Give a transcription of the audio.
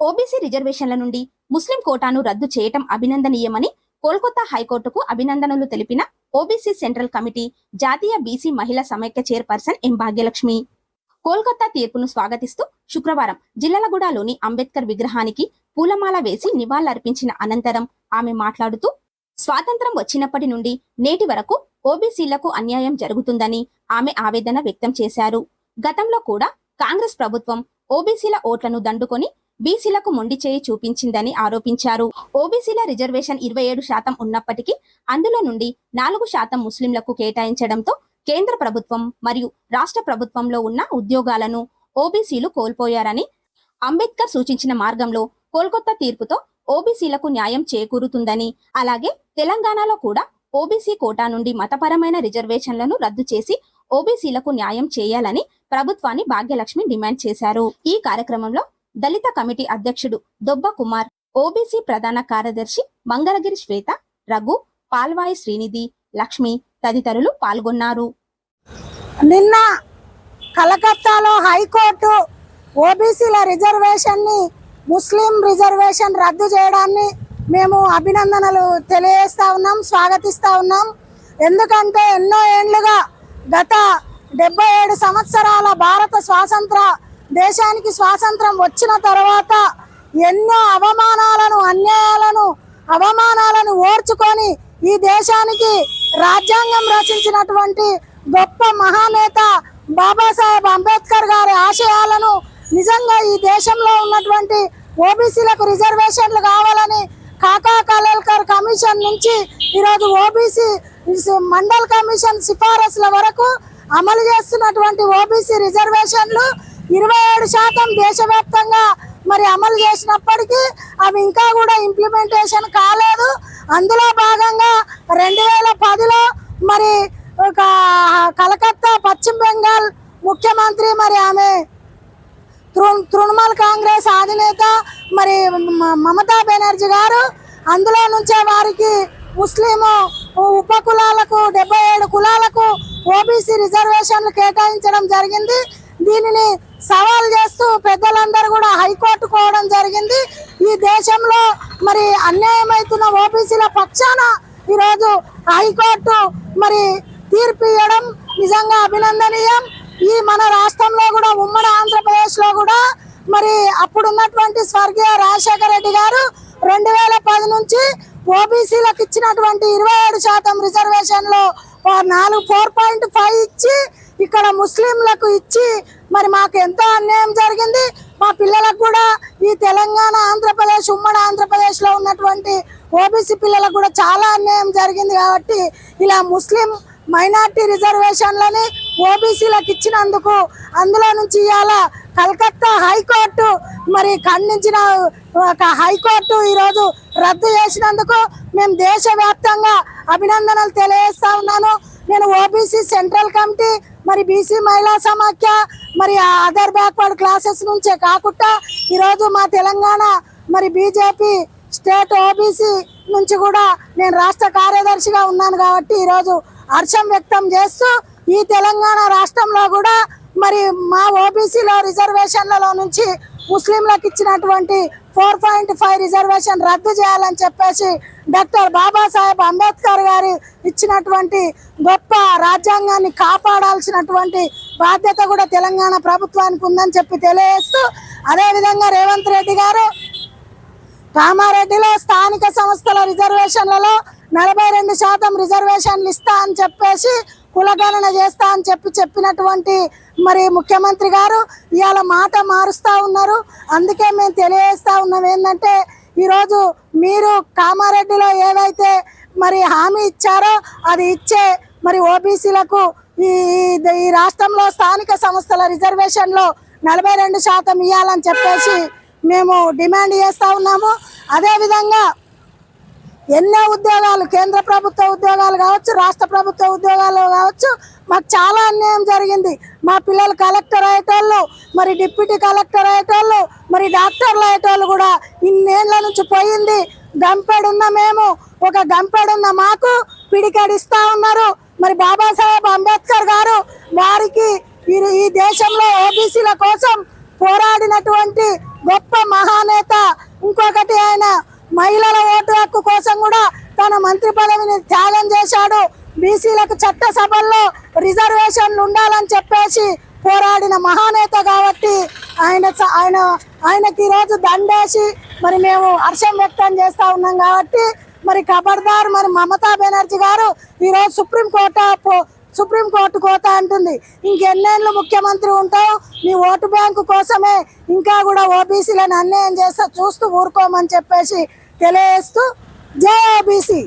OBC రిజర్వేషన్ల నుండి ముస్లిం కోటాను రద్దు చేయటం అభినందనీయమని కోల్కతా హైకోర్టుకు అభినందనలు తెలిపిన ఓబీసీ సెంట్రల్ కమిటీ జాతీయ బీసీ మహిళా సమైక్య చైర్పర్సన్ ఎం భాగ్యలక్ష్మి. కోల్కతా తీర్పును స్వాగతిస్తూ శుక్రవారం జిల్లలగూడలోని అంబేద్కర్ విగ్రహానికి పూలమాల వేసి నివాళులర్పించిన అనంతరం ఆమె మాట్లాడుతూ స్వాతంత్రం వచ్చినప్పటి నుండి నేటి వరకు ఓబీసీలకు అన్యాయం జరుగుతుందని ఆమె ఆవేదన వ్యక్తం చేశారు. గతంలో కూడా కాంగ్రెస్ ప్రభుత్వం ఓబీసీల ఓట్లను దండుకొని బీసీలకు మొండి చేయి చూపించిందని ఆరోపించారు. ఓబీసీల రిజర్వేషన్ ఇరవై ఏడు శాతం ఉన్నప్పటికీ అందులో నుండి నాలుగు శాతం ముస్లింలకు కేటాయించడంతో కేంద్ర ప్రభుత్వం మరియు రాష్ట్ర ప్రభుత్వంలో ఉన్న ఉద్యోగాలను ఓబీసీలు కోల్పోయారని అంబేద్కర్ సూచించిన మార్గంలో కోల్కతా తీర్పుతో ఓబీసీలకు న్యాయం చేకూరుతుందని అలాగే తెలంగాణలో కూడా ఓబీసీ కోటా నుండి మతపరమైన రిజర్వేషన్లను రద్దు చేసి ఓబీసీలకు న్యాయం చేయాలని ప్రభుత్వాన్ని భాగ్యలక్ష్మి డిమాండ్ చేశారు. ఈ కార్యక్రమంలో దళిత కమిటీ అధ్యక్షుడు దొబ్బ కుమార్ ఓబీసీ ప్రధాన కార్యదర్శి మంగళగిరి శ్వేత రఘు పాల్వాయి శ్రీనిధి లక్ష్మి తదితరులు పాల్గొన్నారు. నిన్న కలకత్తాలో హైకోర్టు ఓబీసీల రిజర్వేషన్ని ముస్లిం రిజర్వేషన్ రద్దు చేయడాన్ని మేము అభినందనలు తెలియజేస్తా ఉన్నాం స్వాగతిస్తా ఉన్నాం. ఎందుకంటే ఎన్నో ఏండ్లుగా గత డెబ్బై ఏడు సంవత్సరాల భారత స్వాతంత్ర దేశానికి స్వాతంత్రం వచ్చిన తర్వాత ఎన్నో అవమానాలను అన్యాయాలను అవమానాలను ఓర్చుకొని ఈ దేశానికి రాజ్యాంగం రచించినటువంటి గొప్ప మహానేత బాబాసాహెబ్ అంబేద్కర్ గారి ఆశయాలను నిజంగా ఈ దేశంలో ఉన్నటువంటి ఓబీసీలకు రిజర్వేషన్లు కావాలని కాకా కలేల్కర్ కమిషన్ నుంచి ఈరోజు ఓబీసీ మండల్ కమిషన్ సిఫారసుల వరకు అమలు చేస్తున్నటువంటి ఓబీసీ రిజర్వేషన్లు ఇరవై ఏడు శాతం దేశవ్యాప్తంగా మరి అమలు చేసినప్పటికీ అవి ఇంకా కూడా ఇంప్లిమెంటేషన్ కాలేదు. అందులో భాగంగా రెండు వేల పదిలో మరి ఒక కలకత్తా పశ్చిమ బెంగాల్ ముఖ్యమంత్రి మరి ఆమె తృ- తృణమూల్ కాంగ్రెస్ అధినేత మరి మ- మమతా బెనర్జీ గారు అందులో నుంచే వారికి ముస్లిం ఉప కులాలకు డెబ్బై ఏడు కులాలకు ఓబీసీ రిజర్వేషన్లు కేటాయించడం జరిగింది. దీనిని సవాల్ చేస్తూ పెద్దలందరూ కూడా హైకోర్టు కోవడం జరిగింది. ఈ దేశంలో మరి అన్యాయమవుతున్న ఓబీసీల పక్షాన ఈరోజు హైకోర్టు మరి తీర్పు ఇవ్వడం నిజంగా అభినందనీయం. ఈ మన రాష్ట్రంలో కూడా ఉమ్మడి ఆంధ్రప్రదేశ్లో కూడా మరి అప్పుడున్నటువంటి స్వర్గీయ రాజశేఖర రెడ్డి గారు రెండు వేల పది నుంచి ఓబీసీలకు ఇచ్చినటువంటి ఇరవై ఏడు శాతం రిజర్వేషన్లో నాలుగు ఫోర్ పాయింట్ ఫైవ్ ఇచ్చి ఇక్కడ ముస్లింలకు ఇచ్చి మరి మాకు ఎంతో అన్యాయం జరిగింది. మా పిల్లలకు కూడా ఈ తెలంగాణ ఆంధ్రప్రదేశ్ ఉమ్మడి ఆంధ్రప్రదేశ్లో ఉన్నటువంటి ఓబీసీ పిల్లలకు కూడా చాలా అన్యాయం జరిగింది కాబట్టి ఇలా ముస్లిం మైనార్టీ రిజర్వేషన్లని ఓబీసీలకు ఇచ్చినందుకు అందులో నుంచి ఇవాళ కలకత్తా హైకోర్టు మరి ఖండించిన ఒక హైకోర్టు ఈరోజు రద్దు చేసినందుకు మేము దేశవ్యాప్తంగా అభినందనలు తెలియజేస్తా ఉన్నాను. నేను ఓబీసీ సెంట్రల్ కమిటీ మరి బీసీ మహిళా సమాఖ్య మరి అదర్ బ్యాక్వర్డ్ క్లాసెస్ నుంచే కాకుండా ఈరోజు మా తెలంగాణ మరి బీజేపీ స్టేట్ ఓబీసీ నుంచి కూడా నేను రాష్ట్ర కార్యదర్శిగా ఉన్నాను కాబట్టి ఈరోజు హర్షం వ్యక్తం చేస్తూ ఈ తెలంగాణ రాష్ట్రంలో కూడా మరి మా ఓబీసీలో రిజర్వేషన్లలో నుంచి ముస్లింలకు ఇచ్చినటువంటి ఫోర్ పాయింట్ ఫైవ్ రిజర్వేషన్ రద్దు చేయాలని చెప్పేసి డాక్టర్ బాబాసాహెబ్ అంబేద్కర్ గారు ఇచ్చినటువంటి గొప్ప రాజ్యాంగాన్ని కాపాడాల్సినటువంటి బాధ్యత కూడా తెలంగాణ ప్రభుత్వానికి ఉందని చెప్పి తెలియజేస్తూ అదేవిధంగా రేవంత్ రెడ్డి గారు కామారెడ్డిలో స్థానిక సంస్థల రిజర్వేషన్లలో నలభై రెండు శాతం రిజర్వేషన్లు ఇస్తా అని చెప్పేసి కులగణన చేస్తా అని చెప్పి చెప్పినటువంటి మరి ముఖ్యమంత్రి గారు ఇవాళ మాట మారుస్తా ఉన్నారు. అందుకే మేము తెలియజేస్తా ఉన్నాం ఏంటంటే ఈరోజు మీరు కామారెడ్డిలో ఏదైతే మరి హామీ ఇచ్చారో అది ఇచ్చే మరి ఓబీసీలకు ఈ ఈ- ఈ రాష్ట్రంలో స్థానిక సంస్థల రిజర్వేషన్లో నలభై రెండు శాతం ఇవ్వాలని చెప్పేసి మేము డిమాండ్ చేస్తూ ఉన్నాము. అదేవిధంగా ఎన్నో ఉద్యోగాలు కేంద్ర ప్రభుత్వ ఉద్యోగాలు కావచ్చు రాష్ట్ర ప్రభుత్వ ఉద్యోగాలు కావచ్చు మాకు చాలా అన్యాయం జరిగింది. మా పిల్లలు కలెక్టర్ అయ్యేటోళ్ళు మరి డిప్యూటీ కలెక్టర్ అయ్యేటోళ్ళు మరి డాక్టర్లు అయ్యేటోళ్ళు కూడా ఇన్నేళ్ళ నుంచి పోయింది. గంపెడున్న మేము ఒక గంపెడున్న మాకు పిడికడిస్తా ఉన్నారు. మరి బాబాసాహెబ్ అంబేద్కర్ గారు వారికి ఈ- ఈ దేశంలో ఓబీసీల కోసం పోరాడినటువంటి గొప్ప మహానేత ఇంకొకటి ఆయన మహిళల ఓటు హక్కు మంత్రి పదవిని త్యాగం చేశాడు. బీసీలకు చట్టసభల్లో రిజర్వేషన్లు ఉండాలని చెప్పేసి పోరాడిన మహానేత కాబట్టి ఆయన ఆయన ఆయనకి ఈరోజు దండేసి మరి మేము హర్షం వ్యక్తం చేస్తూ ఉన్నాం కాబట్టి మరి ఖబర్దార్ మరి మమతా బెనర్జీ గారు ఈరోజు సుప్రీంకోర్టు సుప్రీంకోర్టు కోత అంటుంది. ఇంకెన్నేళ్ళు ముఖ్యమంత్రి ఉంటావు నీ ఓటు బ్యాంకు కోసమే ఇంకా కూడా ఓబీసీలను అన్యాయం చేస్తా చూస్తూ ఊరుకోమని చెప్పేసి తెలియజేస్తూ జై ఓబీసీ